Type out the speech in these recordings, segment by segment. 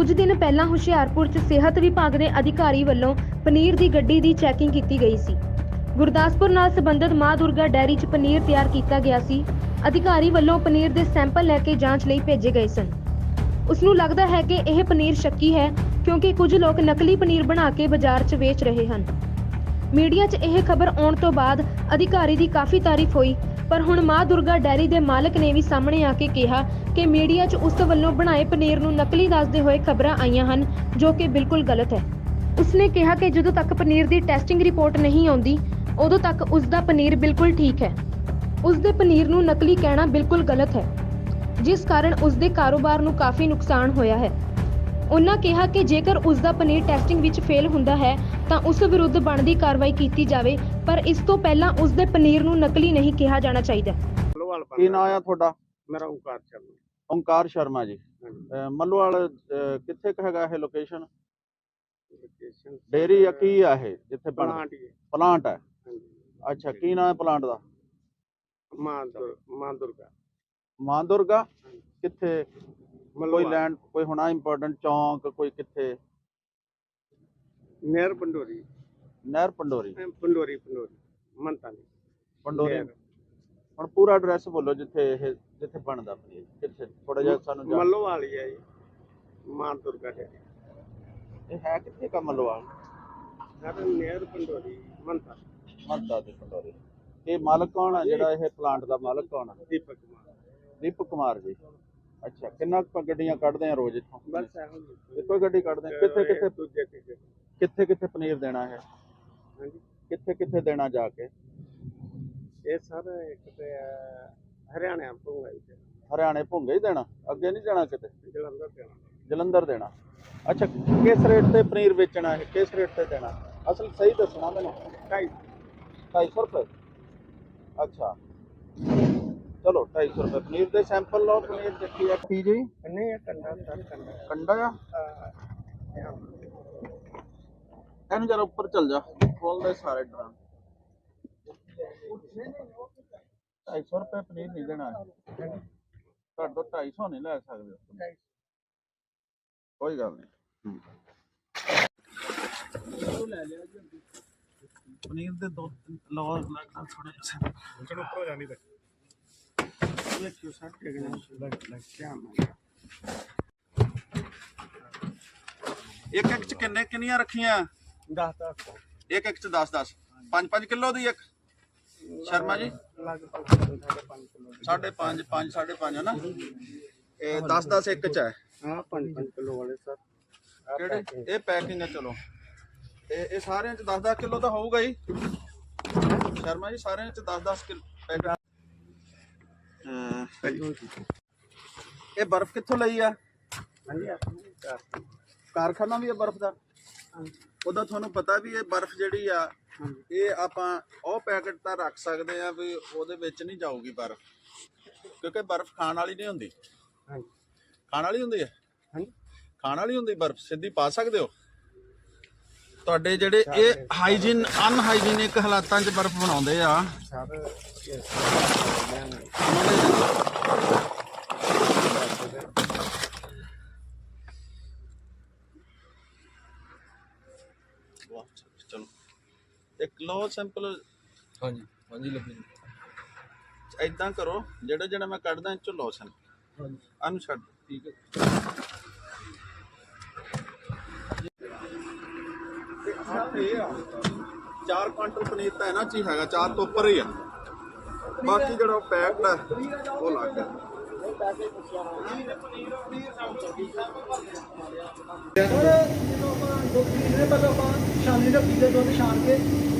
ਕੁਝ ਦਿਨ ਪਹਿਲਾਂ ਹੁਸ਼ਿਆਰਪੁਰ 'ਚ ਸਿਹਤ ਵਿਭਾਗ ਦੇ ਅਧਿਕਾਰੀ ਵੱਲੋਂ ਪਨੀਰ ਦੀ ਗੱਡੀ ਦੀ ਚੈਕਿੰਗ ਕੀਤੀ ਗਈ ਸੀ। ਗੁਰਦਾਸਪੁਰ ਨਾਲ ਸੰਬੰਧਿਤ ਮਾਂ ਦੁਰਗਾ ਡੈਰੀ 'ਚ ਪਨੀਰ ਤਿਆਰ ਕੀਤਾ ਗਿਆ ਸੀ। ਅਧਿਕਾਰੀ ਵੱਲੋਂ ਪਨੀਰ ਦੇ ਸੈਂਪਲ ਲੈ ਕੇ ਜਾਂਚ ਲਈ ਭੇਜੇ ਗਏ ਸਨ। ਉਸ ਨੂੰ ਲੱਗਦਾ ਹੈ ਕਿ ਇਹ ਪਨੀਰ ਸ਼ੱਕੀ ਹੈ, ਕਿਉਂਕਿ ਕੁਝ ਲੋਕ ਨਕਲੀ ਪਨੀਰ ਬਣਾ ਕੇ ਬਾਜ਼ਾਰ 'ਚ ਵੇਚ ਰਹੇ ਹਨ। ਮੀਡੀਆ 'ਚ ਇਹ ਖਬਰ ਆਉਣ ਤੋਂ ਬਾਅਦ ਅਧਿਕਾਰੀ ਦੀ ਕਾਫੀ ਤਾਰੀਫ ਹੋਈ ਪਰ ਹੁਣ ਮਾਂ ਦੁਰਗਾ ਡੈਰੀ ਦੇ ਮਾਲਕ ਨੇ ਵੀ ਸਾਹਮਣੇ ਆ ਕੇ ਕਿਹਾ ਕਿ ਮੀਡੀਆ 'ਚ ਉਸ ਵੱਲੋਂ ਬਣਾਏ ਪਨੀਰ ਨੂੰ ਨਕਲੀ ਦੱਸਦੇ ਹੋਏ ਖਬਰਾਂ ਆਈਆਂ ਹਨ, ਜੋ ਕਿ ਬਿਲਕੁਲ ਗਲਤ ਹੈ। ਉਸਨੇ ਕਿਹਾ ਕਿ ਜਦੋਂ ਤੱਕ ਪਨੀਰ ਦੀ ਟੈਸਟਿੰਗ ਰਿਪੋਰਟ ਨਹੀਂ ਆਉਂਦੀ, ਉਦੋਂ ਤੱਕ ਉਸ ਦਾ ਪਨੀਰ ਬਿਲਕੁਲ ਠੀਕ ਹੈ। ਉਸ ਦੇ ਪਨੀਰ ਨੂੰ ਨਕਲੀ ਕਹਿਣਾ ਬਿਲਕੁਲ ਗਲਤ ਹੈ, ਜਿਸ ਕਾਰਨ ਉਸ ਦੇ ਕਾਰੋਬਾਰ ਨੂੰ ਕਾਫੀ ਨੁਕਸਾਨ ਹੋਇਆ ਹੈ। ਉਹਨਾਂ ਕਿਹਾ ਕਿ ਜੇਕਰ ਉਸ ਦਾ ਪਨੀਰ ਟੈਸਟਿੰਗ ਵਿੱਚ ਫੇਲ ਹੁੰਦਾ ਹੈ ਤਾਂ ਉਸ ਵਿਰੁੱਧ ਬਣਦੀ ਕਾਰਵਾਈ ਕੀਤੀ ਜਾਵੇ ਪਰ ਇਸ ਤੋਂ ਪਹਿਲਾਂ ਉਸ ਦੇ ਪਨੀਰ ਨੂੰ ਨਕਲੀ ਨਹੀਂ ਕਿਹਾ ਜਾਣਾ ਚਾਹੀਦਾ। ਮੱਲੋਵਾਲ ਕੀ ਨਾਂ ਆ ਤੁਹਾਡਾ? ਮੇਰਾ ਓਂਕਾਰ ਸ਼ਰਮਾ। ਓਮਕਾਰ ਸ਼ਰਮਾ ਜੀ। ਅਹ ਮੱਲੋਵਾਲ ਅਹ ਕਿੱਥੇ ਕੁ ਹੈਗਾ ਇਹ ਲੋਕੇਸ਼ਨ ਲੋਕੇਸ਼ਨ ਡੇਰੀ ਆ ਕੀ ਆ ਇਹ ਜਿੱਥੇ ਬਣ ਪਲਾਂਟ ਹੀ ਹੈ। ਪਲਾਂਟ ਹੈ? ਅੱਛਾ ਕੀ ਨਾਂ ਹੈ ਪਲਾਂਟ ਦਾ? ਮਾਂ ਦੁਰ ਮਾਂ ਦੁਰਗਾ ਮਾਂ ਦੁਰਗਾ ਕਿੱਥੇ? ਕੋਈ ਮੱਲੋਵਾਲ। ਲੈਂਡ ਕੋਈ ਹੋਣਾ ਇੰਪੋਰਟੈਂਟ ਚੌਂਕ ਕੋਈ ਕਿੱਥੇ? ਨਹਿਰ ਪੰਡੋਰੀ। ਨਹਿਰ ਪੰਡੋਰੀ। ਪੰਡੋਰੀ ਪੰਡੋਰੀ ਮੰਤਾਂ ਦੀ। ਪੰਡੋਰੀ। ਨਹਿਰ। ਹੁਣ ਪੂਰਾ ਐਡਰੈਸ ਬੋਲੋ ਜਿੱਥੇ ਇਹ ਜਿੱਥੇ ਬਣਦਾ ਪਨੀਰ ਕਿੱਥੇ ਥੋੜਾ ਜਿਹਾ ਸਾਨੂੰ ਜਾਣ ਮੱਲੋਵਾਲ ਹੀ ਹੈ ਜੀ। ਮਾਂ ਦੁਰਗਾ ਦੇ ਇਹ ਹੈ ਕਿੱਥੇ ਕਾ ਮੱਲੋਵਾਲ? ਸਰ ਨਹਿਰ ਪੰਡੋਰੀ ਮੰਤਾਂ। ਮਰਦਾ ਦੇ ਪੰਡੋਰੀ। ਇਹ ਮਾਲਕ ਕੌਣ ਹੈ ਜਿਹੜਾ ਇਹ ਪਲਾਂਟ ਦਾ ਮਾਲਕ ਕੌਣ ਹੈ ਦੀਪਕ ਕੁਮਾਰ। ਦੀਪਕ ਕੁਮਾਰ ਜੀ। ਅੱਛਾ ਕਿੰਨਾ ਕੁ ਗੱਡੀਆਂ ਕੱਢਦੇ ਆ ਰੋਜ਼ ਇੱਥੋਂ? ਬਸ ਇਹੋ ਜੀ ਇੱਕੋ ਹੀ ਗੱਡੀ ਕੱਢਦੇ ਆ? ਕਿੱਥੇ ਕਿੱਥੇ? ਦੂਜੇ ਤੀਜੇ ਕਿੱਥੇ ਕਿੱਥੇ ਪਨੀਰ ਦੇਣਾ ਹੈ? ਹਾਂਜੀ। ਕਿੱਥੇ ਕਿੱਥੇ ਦੇਣਾ ਜਾ ਕੇ? ਇਹ ਸਰ ਇੱਕ ਤੇ ਹਰਿਆਣਾ ਆਈ ਤੇ ਹਰਿਆਣੇ ਭੁੰਗੇ ਹੀ ਦੇਣਾ? ਅੱਗੇ ਨਹੀਂ ਜਾਣਾ ਕਿਤੇ? ਜਲੰਧਰ ਤੇ ਜਲੰਧਰ ਦੇਣਾ। ਅੱਛਾ ਕਿਸ ਰੇਟ ਤੇ ਪਨੀਰ ਵੇਚਣਾ ਹੈ? ਕਿਸ ਰੇਟ ਤੇ ਦੇਣਾ? ਅਸਲ ਸਹੀ ਦੱਸਣਾ ਮੈਨੂੰ। ਢਾਈ 250 ਰੁਪਏ? ਅੱਛਾ। ਚਲੋ 250 ਰੁਪਏ। ਪਨੀਰ ਦੇ ਸੈਂਪਲ ਲਓ ਪਨੀਰ ਦੇਖੀ ਆ। ਜੀ? ਨਹੀਂ ਇਹ ਕੰਡਾ ਸਰ ਕੰਡਾ। ਕੰਡਾ ਆ ਅਹ, ਇਹ ਇਹਨੂੰ ਜਰਾ ਉੱਪਰ ਚੱਲ ਜਾ। ਖੋਲਦੇ ਸਾਰੇ ਡਰਾਂ 250 ਰੁਪਏ ਪਨੀਰ ਨਹੀਂ ਦੇਣਾ। ਤੁਹਾਡੇ ਤੋਂ 250 ਨਹੀਂ ਲੈ ਸਕਦੇ। ਕੋਈ ਗੱਲ ਨਹੀਂ। ਪਨੀਰ ਦੇ ਦੋ ਲਓ ਲੱਗਦਾ ਥੋੜੇ ਜਿਹਾ। ਚਲੋ ਉੱਪਰ ਜਾਣੀ ਤੇ। ਦੇਖਿਓ ਸਰ ਕਿ ਲੱਗ ਲੱਗ ਕਿਆ ਇੱਕ ਇੱਕ ਚ ਕਿੰਨੇ ਕਿੰਨੀਆਂ ਰੱਖੀਆਂ? 10 10 ਇੱਕ ਇੱਕ ਚ 10 10 5 5 ਕਿਲੋ ਦੀ ਇੱਕ? ਸ਼ਰਮਾ ਜੀ? ਲਗਭਗ 5.5 ਕਿਲੋ ਸਾਢੇ 5 5 ਸਾਢੇ 5 ਹੈ ਨਾ ਇਹ 10 10 ਇੱਕ ਚ ਹੈ। ਹਾਂ 5 ਕਿਲੋ ਵਾਲੇ ਸਰ। ਕਿਹੜੇ? ਇਹ ਪੈਕਿੰਗ ਹੈ ਚਲੋ। ਇਹ ਇਹ ਸਾਰਿਆਂ ਚ 10 10 ਕਿਲੋ ਤਾਂ ਹੋਊਗਾ ਹੀ। ਸ਼ਰਮਾ ਜੀ ਸਾਰਿਆਂ ਚ 10 10 ਕਿਲੋ ਪੈਕਿੰਗ ਇਹ ਬਰਫ਼ ਕਿੱਥੋਂ ਲਈ ਆ? ਕਾਰਖਾਨਾ ਵੀ ਹੈ ਬਰਫ਼ ਦਾ? ਉਹਦਾ ਤੁਹਾਨੂੰ ਪਤਾ ਵੀ ਇਹ ਬਰਫ਼ ਜਿਹੜੀ ਆ ਇਹ ਆਪਾਂ ਉਹ ਪੈਕਟ ਤਾਂ ਰੱਖ ਸਕਦੇ ਆ ਵੀ ਉਹਦੇ ਵਿੱਚ ਨਹੀਂ ਜਾਊਗੀ ਬਰਫ਼। ਕਿਉਂਕਿ ਬਰਫ਼ ਖਾਣ ਵਾਲੀ ਨਹੀਂ ਹੁੰਦੀ। ਹਾਂਜੀ। ਖਾਣ ਵਾਲੀ ਹੁੰਦੀ ਹੈ? ਹਾਂਜੀ। ਖਾਣ ਵਾਲੀ ਹੁੰਦੀ ਬਰਫ਼ ਸਿੱਧੀ ਪਾ ਸਕਦੇ ਹੋ? ਤੁਹਾਡੇ ਜਿਹੜੇ ਇਹ ਹਾਈਜੀਨ ਅਨਹਾਈਜੀਨਿਕ ਹਾਲਾਤਾਂ 'ਚ ਬਰਫ਼ ਬਣਾਉਂਦੇ ਆ। ਸਰ ਇਹ ਉਹਨਾਂ ਦੇ ਵਾਹ, ਚਲੋ ਇੱਕ ਲੋ ਸੈਂਪਲ। ਹਾਂਜੀ ਹਾਂਜੀ ਲੱਭੀ ਐਦਾਂ ਕਰੋ ਜਿਹੜਾ ਜਿਹੜਾ ਮੈਂ ਕੱਢਦਾ ਇਹ ਚੋਂ ਲੋ ਸੈਂਪਲ। ਹਾਂਜੀ। ਅਨੂੰ ਛੱਡ। ਦਿਓ। ਠੀਕ ਹੈ। ਇਹ ਆ। 4 ਕੁਇੰਟਲ ਪਨੀਰ ਤਾਂ ਇਹਨਾਂ ਚ ਹੀ ਹੈਗਾ 4 ਤੋਂ ਉੱਪਰ ਹੀ ਆ। ਬਾਕੀ ਜਿਹੜਾ ਪੈਕਡ ਹੈ ਉਹ ਲੱਗ ਗਿਆ ਇਹਦੇ ਪਰ ਆਪਾਂ ਦਾ ਦੁੱਧ ਛਾਣ ਕੇ ਫਿਰ ਆਪਾਂ ਲੈਂਦੇ ਆ ਜੀ ਦੁੱਧ ਆਪਾਂ ਦੁੱਧ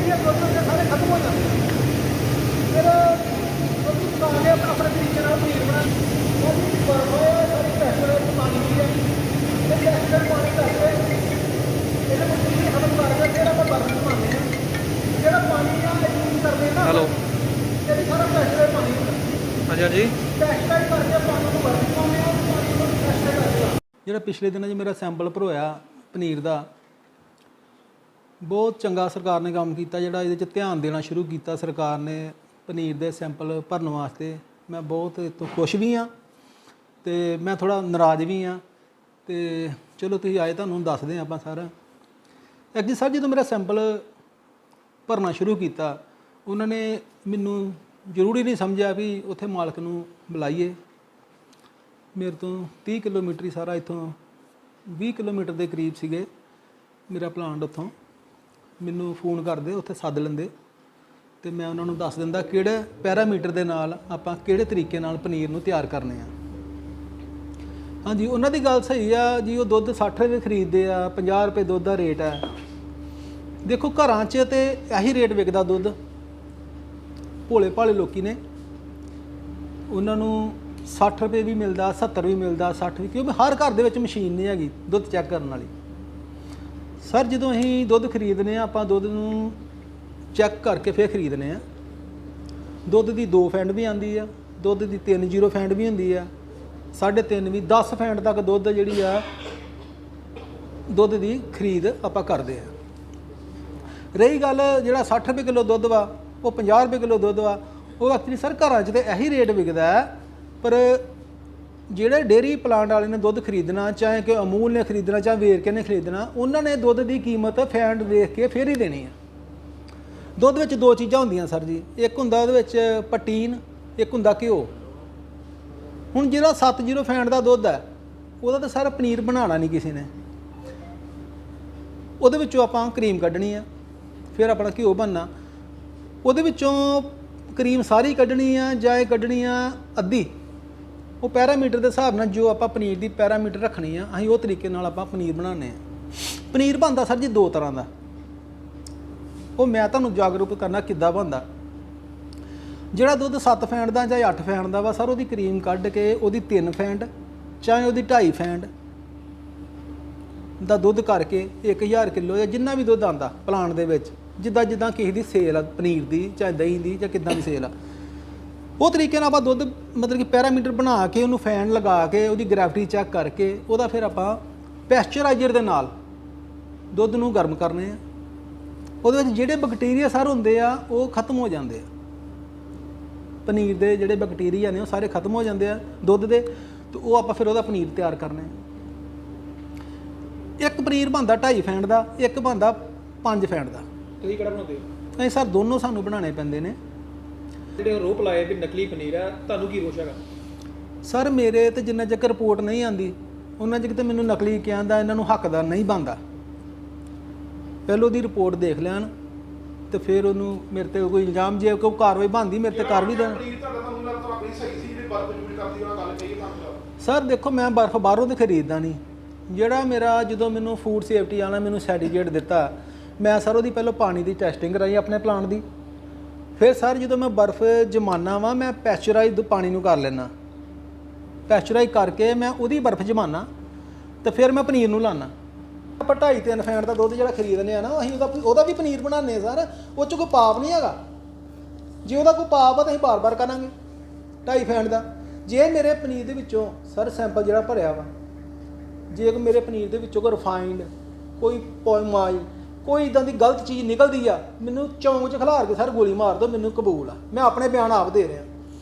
ਪੀਣੇ ਪਰ ਪੈਸੇ ਕਰਦੇ ਹਾਂ ਦੁੱਧ ਪੈਸੇ ਕਰਦੇ ਹਾਂ ਆਪਣੇ ਤਰੀਕੇ ਨਾਲ ਪਨੀਰ ਬਣਾ ਉਹ ਵੀ ਬਰਫ ਸਾਰੀ ਪੈਸੇ ਪਾਣੀ ਦੀ ਹੈ ਤੇ ਪੈਸੇ ਪਾਣੀ ਕਰਕੇ ਇਹਦੇ ਵਿੱਚ ਕੀ ਖਤਮ ਕਰ ਗਿਆ ਜਿਹੜਾ ਆਪਾਂ ਬਰਫ ਬਣਾਉਂਦੇ ਆ ਜਿਹੜਾ ਪਾਣੀ ਆ ਇਹ ਯੂਜ਼ ਕਰਦੇ ਆ ਨਾ ਹੈਲੋ ਹਾਂਜੀ ਹਾਂਜੀ ਟੈਸਟ ਕਰਕੇ ਪਾਣੀ ਨੂੰ ਵਰਤ ਪਾਉਂਦੇ ਆ ਪਾਣੀ ਨੂੰ ਟੈਸਟ ਕਰਕੇ ਜਿਹੜਾ ਪਿਛਲੇ ਦਿਨਾਂ 'ਚ ਮੇਰਾ ਸੈਂਪਲ ਭਰੋਇਆ ਪਨੀਰ ਦਾ, ਬਹੁਤ ਚੰਗਾ ਸਰਕਾਰ ਨੇ ਕੰਮ ਕੀਤਾ ਜਿਹੜਾ ਇਹਦੇ 'ਚ ਧਿਆਨ ਦੇਣਾ ਸ਼ੁਰੂ ਕੀਤਾ ਸਰਕਾਰ ਨੇ ਪਨੀਰ ਦੇ ਸੈਂਪਲ ਭਰਨ ਵਾਸਤੇ। ਮੈਂ ਬਹੁਤ ਇਹ ਤੋਂ ਖੁਸ਼ ਵੀ ਹਾਂ ਤੇ ਮੈਂ ਥੋੜਾ ਨਾਰਾਜ਼ ਵੀ ਹਾਂ ਤੇ ਚਲੋ ਤੁਸੀਂ ਆਏ ਤੁਹਾਨੂੰ ਦੱਸਦੇ ਹਾਂ ਆਪਾਂ ਸਾਰਾ। ਐਕਚੁਅਲੀ ਸਰ ਜਦੋਂ ਮੇਰਾ ਸੈਂਪਲ ਭਰਨਾ ਸ਼ੁਰੂ ਕੀਤਾ, ਉਹਨਾਂ ਨੇ ਮੈਨੂੰ ਜ਼ਰੂਰੀ ਨਹੀਂ ਸਮਝਿਆ ਵੀ ਉੱਥੇ ਮਾਲਕ ਨੂੰ ਬੁਲਾਈਏ। ਮੇਰੇ ਤੋਂ 30 ਕਿਲੋਮੀਟਰ ਹੀ ਸਾਰਾ ਇੱਥੋਂ 20 ਕਿਲੋਮੀਟਰ ਦੇ ਕਰੀਬ ਸੀਗੇ ਮੇਰਾ ਪਲਾਂਟ ਉੱਥੋਂ। ਮੈਨੂੰ ਫੋਨ ਕਰਦੇ, ਉੱਥੇ ਸੱਦ ਲੈਂਦੇ ਤੇ ਮੈਂ ਉਹਨਾਂ ਨੂੰ ਦੱਸ ਦਿੰਦਾ ਕਿਹੜੇ ਪੈਰਾਮੀਟਰ ਦੇ ਨਾਲ ਆਪਾਂ ਕਿਹੜੇ ਤਰੀਕੇ ਨਾਲ ਪਨੀਰ ਨੂੰ ਤਿਆਰ ਕਰਨੇ ਆ। ਹਾਂਜੀ, ਉਹਨਾਂ ਦੀ ਗੱਲ ਸਹੀ ਆ ਜੀ, ਉਹ ਦੁੱਧ 60 ਰੁਪਏ ਖਰੀਦਦੇ ਆ 50 ਰੁਪਏ ਦੁੱਧ ਦਾ ਰੇਟ ਹੈ ਦੇਖੋ, ਘਰਾਂ 'ਚ ਤੇ ਇਹੀ ਰੇਟ ਵਿਕਦਾ ਦੁੱਧ। ਭੋਲੇ ਭਾਲੇ ਲੋਕੀ ਨੇ। ਉਹਨਾਂ ਨੂੰ 60 ਰੁਪਏ ਵੀ ਮਿਲਦਾ 70 ਵੀ ਮਿਲਦਾ 60 ਵੀ, ਕਿਉਂਕਿ ਹਰ ਘਰ ਦੇ ਵਿੱਚ ਮਸ਼ੀਨ ਨਹੀਂ ਹੈਗੀ ਦੁੱਧ ਚੈੱਕ ਕਰਨ ਵਾਲੀ। ਸਰ, ਜਦੋਂ ਅਸੀਂ ਦੁੱਧ ਖਰੀਦਨੇ ਆ, ਆਪਾਂ ਦੁੱਧ ਨੂੰ ਚੈੱਕ ਕਰਕੇ ਫਿਰ ਖਰੀਦਨੇ ਆ। ਦੁੱਧ ਦੀ 2 ਫੈਂਡ ਵੀ ਆਂਦੀ ਆ, ਦੁੱਧ ਦੀ 3 ਜ਼ੀਰੋ ਫੈਂਡ ਵੀ ਹੁੰਦੀ ਆ 3.5 ਵੀ 10 ਫੈਂਡ ਤੱਕ ਦੁੱਧ ਜਿਹੜੀ ਆ, ਦੁੱਧ ਦੀ ਖਰੀਦ ਆਪਾਂ ਕਰਦੇ ਆ। ਰਹੀ ਗੱਲ ਜਿਹੜਾ 60 ਰੁਪਏ ਕਿਲੋ ਦੁੱਧ ਵਾ, ਉਹ 50 ਰੁਪਏ ਕਿਲੋ ਦੁੱਧ ਵਾ, ਉਹ ਐਕਚੁਅਲੀ ਸਰ ਘਰਾਂ 'ਚ ਤੇ ਇਹੀ ਰੇਟ ਵਿਕਦਾ ਹੈ ਪਰ ਜਿਹੜੇ ਡੇਰੀ ਪਲਾਂਟ ਵਾਲੇ ਨੇ ਦੁੱਧ ਖਰੀਦਣਾ, ਚਾਹੇ ਕਿ ਅਮੂਲ ਨੇ ਖਰੀਦਣਾ, ਚਾਹੇ ਵੇਰਕੇ ਨੇ ਖਰੀਦਣਾ, ਉਹਨਾਂ ਨੇ ਦੁੱਧ ਦੀ ਕੀਮਤ ਫੈਂਡ ਦੇਖ ਕੇ ਫੇਰ ਹੀ ਦੇਣੀ ਆ। ਦੁੱਧ ਵਿੱਚ ਦੋ ਚੀਜ਼ਾਂ ਹੁੰਦੀਆਂ ਸਰ ਜੀ। ਇੱਕ ਹੁੰਦਾ ਉਹਦੇ ਵਿੱਚ ਪਟੀਨ ਇੱਕ ਹੁੰਦਾ ਘਿਓ। ਹੁਣ ਜਿਹੜਾ 70 ਫੈਂਟ ਦਾ ਦੁੱਧ ਹੈ, ਉਹਦਾ ਤਾਂ ਸਾਰਾ ਪਨੀਰ ਬਣਾਉਣਾ ਨਹੀਂ ਕਿਸੇ ਨੇ। ਉਹਦੇ ਵਿੱਚੋਂ ਆਪਾਂ ਕਰੀਮ ਕੱਢਣੀ ਆ, ਫਿਰ ਆਪਣਾ ਘਿਓ ਬਣਨਾ। ਉਹਦੇ ਵਿੱਚੋਂ ਕਰੀਮ ਸਾਰੀ ਕੱਢਣੀ ਆ ਜਾਂ ਇਹ ਕੱਢਣੀ ਆ ਅੱਧੀ? ਉਹ ਪੈਰਾਮੀਟਰ ਦੇ ਹਿਸਾਬ ਨਾਲ ਜੋ ਆਪਾਂ ਪਨੀਰ ਦੀ ਪੈਰਾਮੀਟਰ ਰੱਖਣੀ ਆ, ਅਸੀਂ ਉਹ ਤਰੀਕੇ ਨਾਲ ਆਪਾਂ ਪਨੀਰ ਬਣਾਉਂਦੇ ਆ। ਪਨੀਰ ਬਣਦਾ ਸਰ ਜੀ ਦੋ ਤਰ੍ਹਾਂ ਦਾ। ਉਹ ਮੈਂ ਤੁਹਾਨੂੰ ਜਾਗਰੂਕ ਕਰਨਾ ਕਿੱਦਾਂ ਬਣਦਾ। ਜਿਹੜਾ ਦੁੱਧ 7 ਫੈਂਡ ਦਾ ਜਾਂ 8 ਫੈਂਡ ਦਾ ਵਾ ਸਰ, ਉਹਦੀ ਕਰੀਮ ਕੱਢ ਕੇ ਉਹਦੀ 3 ਫੈਂਡ ਚਾਹੇ ਉਹਦੀ 2.5 ਫੈਂਡ ਦਾ ਦੁੱਧ ਕਰਕੇ 1000 ਕਿਲੋ ਜਾਂ ਜਿੰਨਾ ਵੀ ਦੁੱਧ ਆਂਦਾ ਪਲਾਂਟ ਦੇ ਵਿੱਚ ਜਿੱਦਾਂ ਜਿੱਦਾਂ ਕਿਸੇ ਦੀ ਸੇਲ ਆ, ਪਨੀਰ ਦੀ, ਚਾਹੇ ਦਹੀਂ ਦੀ ਜਾਂ ਕਿੱਦਾਂ ਦੀ ਸੇਲ ਆ ਉਹ ਤਰੀਕੇ ਨਾਲ ਆਪਾਂ ਦੁੱਧ ਮਤਲਬ ਕਿ ਪੈਰਾਮੀਟਰ ਬਣਾ ਕੇ ਉਹਨੂੰ ਫੈਨ ਲਗਾ ਕੇ ਉਹਦੀ ਗ੍ਰੈਵਿਟੀ ਚੈੱਕ ਕਰਕੇ ਉਹਦਾ ਫਿਰ ਆਪਾਂ ਪੈਸਚਰਾਈਜ਼ਰ ਦੇ ਨਾਲ ਦੁੱਧ ਨੂੰ ਗਰਮ ਕਰਨੇ ਆ। ਉਹਦੇ ਵਿੱਚ ਜਿਹੜੇ ਬੈਕਟੀਰੀਆ ਸਰ ਹੁੰਦੇ ਆ ਉਹ ਖਤਮ ਹੋ ਜਾਂਦੇ ਆ। ਪਨੀਰ ਦੇ ਜਿਹੜੇ ਬੈਕਟੀਰੀਆ ਨੇ ਉਹ ਸਾਰੇ ਖਤਮ ਹੋ ਜਾਂਦੇ ਆ ਦੁੱਧ ਦੇ ਤੇ ਉਹ ਆਪਾਂ ਫਿਰ ਉਹਦਾ ਪਨੀਰ ਤਿਆਰ ਕਰਨਾ ਹੈ ਇੱਕ ਪਨੀਰ ਬਣਦਾ 2.5 ਫੈਂਡ ਦਾ ਇੱਕ ਬਣਦਾ 5 ਫੈਂਡ ਦਾ। ਤੁਸੀਂ ਕਿਹੜਾ ਬਣਾਉਂਦੇ ਹੋ? ਨਹੀਂ ਸਰ ਦੋਨੋਂ ਸਾਨੂੰ ਬਣਾਉਣੇ ਪੈਂਦੇ ਨੇ। ਜਿਹੜੇ ਰੋਪ ਲਾਏ ਵੀ ਨਕਲੀ ਪਨੀਰ ਆ ਤੁਹਾਨੂੰ ਕੀ ਰੋਸ਼ ਹੈਗਾ? ਸਰ ਮੇਰੇ ਤੇ ਜਿੰਨਾ ਚਿਰ ਰਿਪੋਰਟ ਨਹੀਂ ਆਂਦੀ ਉਹਨਾਂ ਚਿਰ ਤੇ ਮੈਨੂੰ ਨਕਲੀ ਕਹਿੰਦਾ ਇਹਨਾਂ ਨੂੰ ਹੱਕਦਾਰ ਨਹੀਂ ਬਣਦਾ। ਪਹਿਲਾਂ ਉਹਦੀ ਰਿਪੋਰਟ ਦੇਖ ਲੈਣ ਤੇ ਫਿਰ ਉਹਨੂੰ ਮੇਰੇ ਤੇ ਕੋਈ ਇਲਜ਼ਾਮ ਜੇ ਕੋਈ ਕਾਰਵਾਈ ਬਣਦੀ ਮੇਰੇ ਤੇ ਕਰ ਵੀ ਦੇਣ। ਸਰ ਦੇਖੋ ਮੈਂ ਬਰਫ਼ ਬਾਹਰੋਂ ਤੇ ਖਰੀਦਦਾ ਨਹੀਂ। ਜਿਹੜਾ ਮੇਰਾ ਜਦੋਂ ਮੈਨੂੰ ਫੂਡ ਸੇਫਟੀ ਵਾਲਾ ਮੈਨੂੰ ਸਰਟੀਫਿਕੇਟ ਦਿੱਤਾ ਮੈਂ ਸਰ ਉਹਦੀ ਪਹਿਲਾਂ ਪਾਣੀ ਦੀ ਟੈਸਟਿੰਗ ਕਰਾਈ ਆਪਣੇ ਪਲਾਂਟ ਦੀ। ਫਿਰ ਸਰ ਜਦੋਂ ਮੈਂ ਬਰਫ਼ ਜਮਾਨਾ ਵਾ, ਮੈਂ ਪੈਸਚਰਾਈਜ਼ ਪਾਣੀ ਨੂੰ ਕਰ ਲੈਣਾ ਪੈਸਚਰਾਈਜ਼ ਕਰਕੇ ਮੈਂ ਉਹਦੀ ਬਰਫ਼ ਜਮਾਨਾ ਤੇ ਫਿਰ ਮੈਂ ਪਨੀਰ ਨੂੰ ਲਾਣਾ ਆਪਾਂ ਢਾਈ ਤਿੰਨ ਫੈਂਟ ਦਾ ਦੁੱਧ ਜਿਹੜਾ ਖਰੀਦਨੇ ਆ ਨਾ, ਅਸੀਂ ਉਹਦਾ ਉਹਦਾ ਵੀ ਪਨੀਰ ਬਣਾਉਂਦੇ ਆ ਸਰ। ਉਹ ਚ ਕੋਈ ਪਾਪ ਨਹੀਂ ਹੈਗਾ। ਜੇ ਉਹਦਾ ਕੋਈ ਪਾਪ ਆ ਤਾਂ ਅਸੀਂ ਬਾਰ-ਬਾਰ ਕਰਾਂਗੇ। ਢਾਈ ਫੈਂਟ ਦਾ। ਜੇ ਮੇਰੇ ਪਨੀਰ ਦੇ ਵਿੱਚੋਂ ਸਰ ਸੈਂਪਲ ਜਿਹੜਾ ਭਰਿਆ ਵਾ, ਜੇ ਮੇਰੇ ਪਨੀਰ ਦੇ ਵਿੱਚੋਂ ਕੋਈ ਰਿਫਾਈਨਡ, ਕੋਈ ਪੋਇਮਾਈ ਕੋਈ ਇਦਾਂ ਦੀ ਗਲਤ ਚੀਜ਼ ਨਿਕਲਦੀ ਆ, ਮੈਨੂੰ ਚੌਂਕ 'ਚ ਖਿਲਾਰ ਕੇ ਸਰ ਗੋਲੀ ਮਾਰ ਦਿਓ, ਮੈਨੂੰ ਕਬੂਲ ਆ। ਮੈਂ ਆਪਣੇ ਬਿਆਨ ਆਪ ਦੇ ਰਿਹਾ।